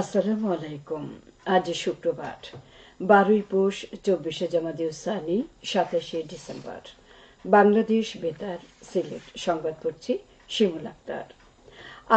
আসসালামু আলাইকুম। আজ শুক্রবার, বারোই পৌষ, চব্বিশে জামাদিউসানি সাতাশে ডিসেম্বর। বাংলাদেশ বেতার, সিলেট। সংবাদ পড়ছি শিমুল আক্তার।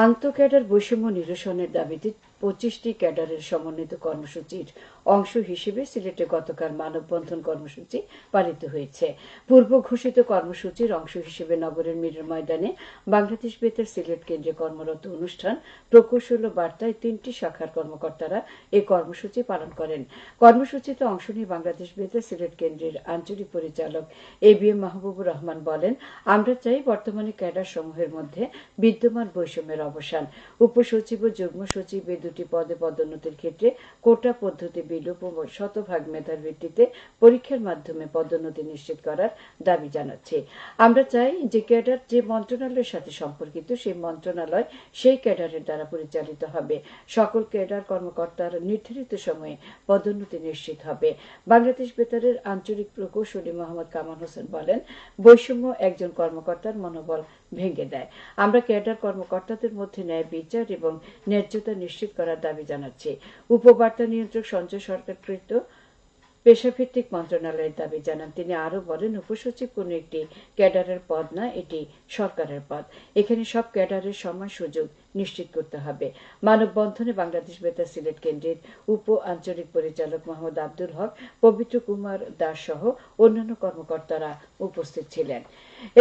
আন্তঃক্যাডার বৈষম্য নিরসনের দাবিতে পঁচিশটি ক্যাডারের সমন্বিত কর্মসূচির অংশ হিসেবে সিলেটে গতকাল মানববন্ধন কর্মসূচি পালিত হয়েছে। পূর্ব ঘোষিত কর্মসূচির অংশ হিসেবে নগরের মিরের ময়দানে বাংলাদেশ বেতার সিলেট কেন্দ্রে কর্মরত অনুষ্ঠান প্রকৌশল বার্তায় তিনটি শাখার কর্মকর্তারা এই কর্মসূচি পালন করেন। কর্মসূচিতে অংশ নিয়ে বাংলাদেশ বেতার সিলেট কেন্দ্রের আঞ্চলিক পরিচালক A B M Mahbubur Rahman বলেন, আমরা চাই বর্তমানে ক্যাডার সমূহের মধ্যে বিদ্যমান বৈষম্যের অবসান। উপসচিব ও যুগ্ম সচিব এই দুটি পদে পদোন্নতির ক্ষেত্রে কোটা পদ্ধতি বিলোপ ও শতভাগ মেধার ভিত্তিতে পরীক্ষার মাধ্যমে পদোন্নতি নিশ্চিত করার দাবি জানাচ্ছে। আমরা চাই যে ক্যাডার যে মন্ত্রণালয়ের সাথে সম্পর্কিত সেই মন্ত্রণালয় সেই ক্যাডারের দ্বারা পরিচালিত হবে। সকল ক্যাডার কর্মকর্তার নির্ধারিত সময়ে পদোন্নতি নিশ্চিত হবে। বাংলাদেশ বেতারের আঞ্চলিক প্রকৌশলী মোহাম্মদ কামাল হোসেন বলেন, বৈষম্য একজন কর্মকর্তার মনোবল ভেঙে দেয়। আমরা ক্যাডার কর্মকর্তাদের মধ্যে ন্যায় বিচার এবং ন্যায্যতা নিশ্চিত করার দাবি জানাচ্ছি। উপবার্তা নিয়ন্ত্রক সঞ্জয় সরকার কৃত পেশাভিত্তিক মন্ত্রণালয়ের দাবি জানান। তিনি আরও বলেন, উপসচিব কোন একটি ক্যাডারের পদ না, এটি সরকারের পদ। এখানে সব ক্যাডারের সমান সুযোগ নিশ্চিত করতে হবে। মানববন্ধনে বাংলাদেশ বেতার সিলেট কেন্দ্রের উপ আঞ্চলিক পরিচালক মোহাম্মদ আব্দুল হক, পবিত্র কুমার দাস সহ অন্যান্য কর্মকর্তারা উপস্থিত ছিলেন।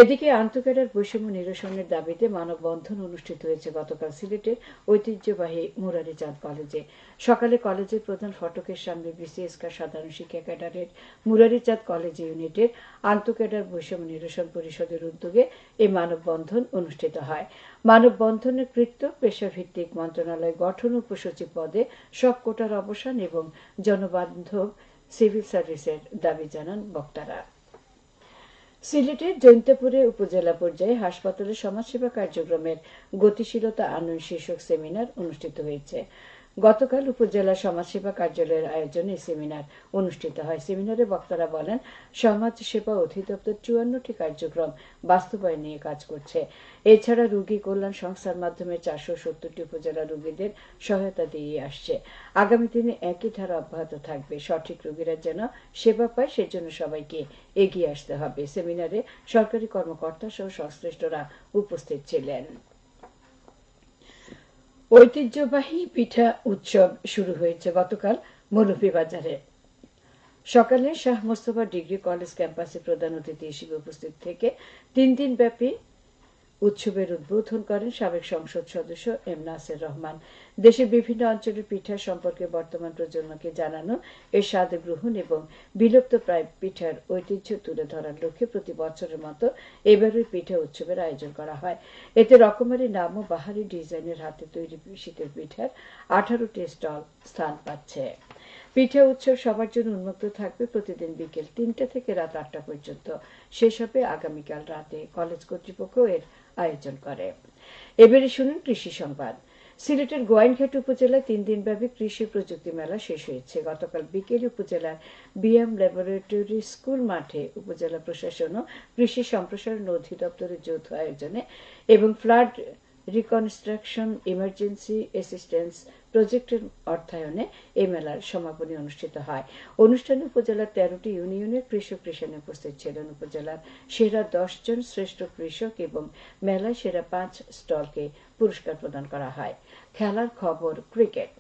এদিকে আন্তঃক্যাডার বৈষম্য নিরসনের দাবিতে মানববন্ধন অনুষ্ঠিত হয়েছে গতকাল সিলেটের ঐতিহ্যবাহী মুরারি চাঁদ কলেজে। সকালে কলেজের প্রধান ফটকের সামনে বিসিএসকার সাধারণ শিক্ষা ক্যাডারের মুরারি চাঁদ কলেজ ইউনিটের আন্তঃক্যাডার বৈষম্য নিরসন পরিষদের উদ্যোগে এই মানববন্ধন অনুষ্ঠিত হয়। মানববন্ধনের কৃত্য পেশাভিত্তিক মন্ত্রণালয় গঠন উপসচিব পদে সব কোটার অবসান এবং জনবান্ধব সিভিল সার্ভিসের দাবি জানান বক্তারা। সিলেটের জৈন্তপুরে উপজেলা পর্যায়ে হাসপাতালে সমাজসেবা কার্যক্রমের গতিশীলতা আনয়ন শীর্ষক সেমিনার অনুষ্ঠিত হয়েছে। গতকাল উপজেলা সমাজসেবা কার্যালয়ের আয়োজনে সেমিনার অনুষ্ঠিত হয়। সেমিনারে বক্তারা বলেন সমাজ সেবা অধিদপ্তর চুয়ান্নটি কার্যক্রম বাস্তবায়ন নিয়ে কাজ করছে। এছাড়া রোগী কল্যাণ সংস্থার মাধ্যমে চারশো সত্তরটি উপজেলা রোগীদের সহায়তা দিয়ে আসছে। আগামী দিনে একই ধারা অব্যাহত থাকবে। সঠিক রোগীরা যেন সেবা পায়, সেজন্য সবাইকে এগিয়ে আসতে হবে। সেমিনারে সরকারি কর্মকর্তা সহ সংশ্লিষ্টরা উপস্থিত ছিলেন। ঐতিহ্যবাহী পিঠা উৎসব শুরু হয়েছে গতকাল বাজারে সকালে শাহ মোস্তফা ডিগ্রি কলেজ ক্যাম্পাসে প্রধান অতিথি হিসেবে উপস্থিত থেকে তিন দিন ব্যাপী উৎসবের উদ্বোধন করেন সাবেক সংসদ সদস্য এম নাসের রহমান। দেশের বিভিন্ন অঞ্চলের পিঠা সম্পর্কে বর্তমান প্রজন্মকে জানানো এর স্বাদ গ্রহণ এবং বিলুপ্ত প্রায় পিঠার ঐতিহ্য তুলে ধরার লক্ষ্যে প্রতি বছরের মতো এবারই পিঠা উৎসবের আয়োজন করা হয়। এতে রকমারি নাম ও বাহারি ডিজাইনের হাতে তৈরি শীতের পিঠার আঠারোটি স্টল স্থান পাচ্ছে। পিঠা উৎসব সবার জন্য উন্মুক্ত থাকবে প্রতিদিন বিকেল তিনটা থেকে রাত আটটা পর্যন্ত। শেষ হবে আগামীকাল রাতে কলেজ কর্তৃপক্ষ এর আয়োজন করে। এবারে শুনুন কৃষি সংবাদ। সিলেটের গোয়াইনঘাট উপজেলায় তিন দিনব্যাপী কৃষি প্রযুক্তি মেলা শেষ হয়েছে। গতকাল বিকেলে উপজেলার বিএম ল্যাবরেটরি স্কুল মাঠে উপজেলা প্রশাসন ও কৃষি সম্প্রসারণ অধিদপ্তরের যৌথ আয়োজনে এবং ফ্লাড রিকনস্ট্রাকশন ইমার্জেন্সি অ্যাসিস্ট্যান্স প্রজেক্টের অর্থায়নে এই মেলার সমাপনী অনুষ্ঠিত হয়। অনুষ্ঠানে উপজেলার তেরোটি ইউনিয়নের কৃষক কৃষানে উপস্থিত ছিলেন। উপজেলার সেরা দশ জন শ্রেষ্ঠ কৃষক এবং মেলায় সেরা পাঁচ স্টলকে পুরস্কার প্রদান করা হয়। খেলার খবর, ক্রিকেট।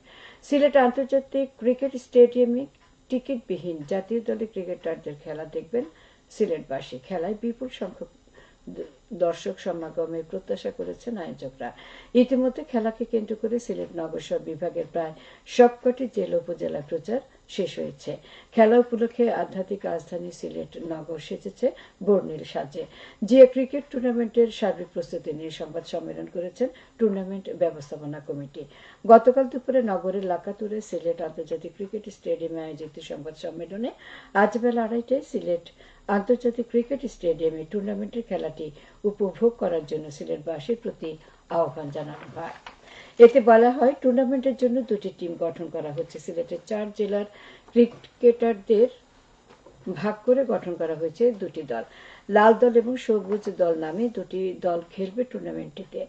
সিলেট আন্তর্জাতিক ক্রিকেট স্টেডিয়ামে টিকিটবিহীন জাতীয় দলের ক্রিকেটারদের খেলা দেখবেন সিলেটবাসী। খেলায় বিপুল সংখ্যক দর্শক সমাগমে প্রত্যাশা করেছেন আয়োজকরা ইতিমধ্যে খেলাকে কেন্দ্র করে সিলেট নগরসর বিভাগের প্রায় সবকটি জেলা উপজেলা প্রচার শেষ হয়েছে। খেলা উপলক্ষে আধ্যাত্মিক রাজধানী সিলেট নগর সেজেছে বর্ণিল সাজে। জিয়া ক্রিকেট টুর্নামেন্টের সার্বিক প্রস্তুতি নিয়ে সংবাদ সম্মেলন করেছেন টুর্নামেন্ট ব্যবস্থাপনা কমিটি। গতকাল দুপুরে নগরের লাকাতুরে সিলেট আন্তর্জাতিক ক্রিকেট স্টেডিয়ামে আয়োজিত সংবাদ সম্মেলনে আজ বেলা আড়াইটায় সিলেট আন্তর্জাতিক ক্রিকেট স্টেডিয়ামে টুর্নামেন্টের খেলাটি উপভোগ করার জন্য সিলেটবাসীর প্রতি আহ্বান জানানো হয়। এতে বলা হয়, টুর্নামেন্টের জন্য দুটি টিম গঠন করা হচ্ছে। সিলেটের চার জেলার ক্রিকেটারদের ভাগ করে গঠন করা হয়েছে দুটি দল। লাল দল এবং সবুজ দল নামে দুটি দল খেলবে টুর্নামেন্টটিতে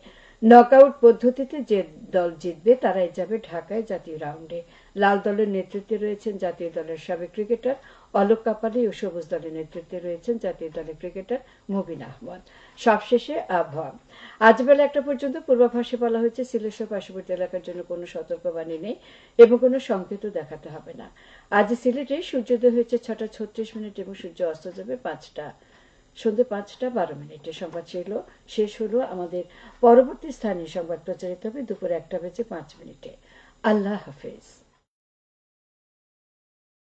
নকআউট পদ্ধতিতে যে দল জিতবে, তারাই যাবে ঢাকায় জাতীয় রাউন্ডে। লাল দলের নেতৃত্বে রয়েছেন জাতীয় দলের সাবেক ক্রিকেটার অলোক কাপালি ও সবুজ দলের নেতৃত্বে রয়েছেন জাতীয় দলের ক্রিকেটার মুবিন আহমদ। সবশেষে আবহাওয়া। আজ বেলা একটা পর্যন্ত পূর্বাভাসে বলা হয়েছে সিলেট সহ পার্শ্ববর্তী এলাকার জন্য কোনো সতর্কবাণী নেই এবং কোনো সংকেতও দেখাতে হবে না। আজ সিলেটে সূর্যোদয় হয়েছে ছটা ছত্রিশ মিনিট এবং সূর্য অস্ত যাবে পাঁচটা। সন্ধ্যে পাঁচটা বারো মিনিটে। সংবাদ ছিল শেষ হলো আমাদের পরবর্তী স্থানীয় সংবাদ প্রচারিত হবে দুপুর একটা বেজে পাঁচ মিনিটে। আল্লাহ হাফেজ।